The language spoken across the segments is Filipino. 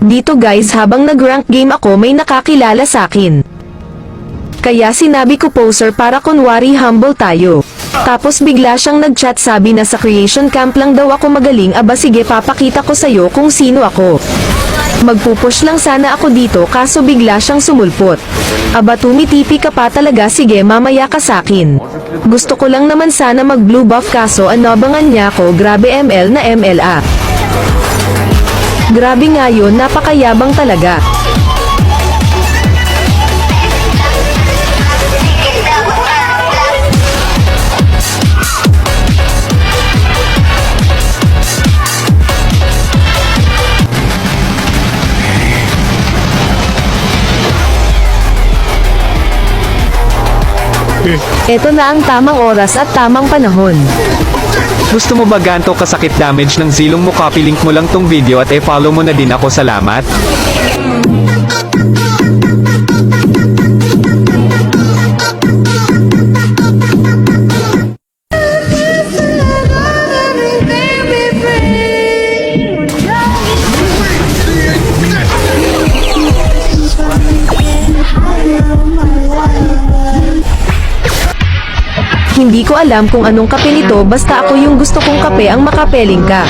Dito guys habang nag-rank game ako may nakakilala sa akin. Kaya sinabi ko poser para kunwari humble tayo. Tapos bigla siyang nag-chat sabi na sa creation camp lang daw ako magaling aba sige papakita ko sa'yo kung sino ako. Magpupush lang sana ako dito kaso bigla siyang sumulpot. Aba tumitipi ka pa talaga sige mamaya ka sakin. Gusto ko lang naman sana mag blue buff kaso anobangan niya ako grabe ML na MLA. Grabe nga yun napakayabang talaga. Ito na ang tamang oras at tamang panahon. Gusto mo ba ganto kasakit damage ng zilong mo copy link mo lang tong video at e-follow mo na din ako salamat? Hindi ko alam kung anong kape nito basta ako yung gusto kong kape ang makapeling ka.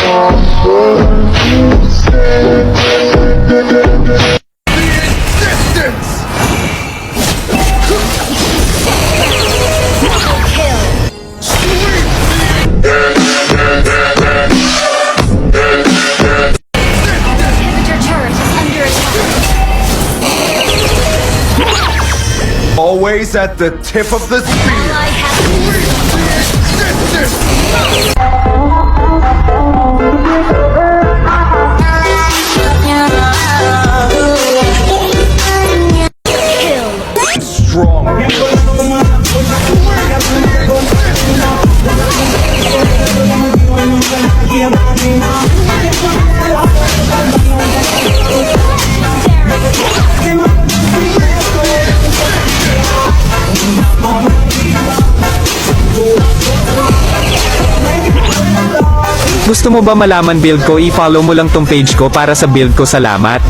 Always at the tip of the spear. Gusto mo ba malaman build ko? I-follow mo lang tong page ko para sa build ko salamat.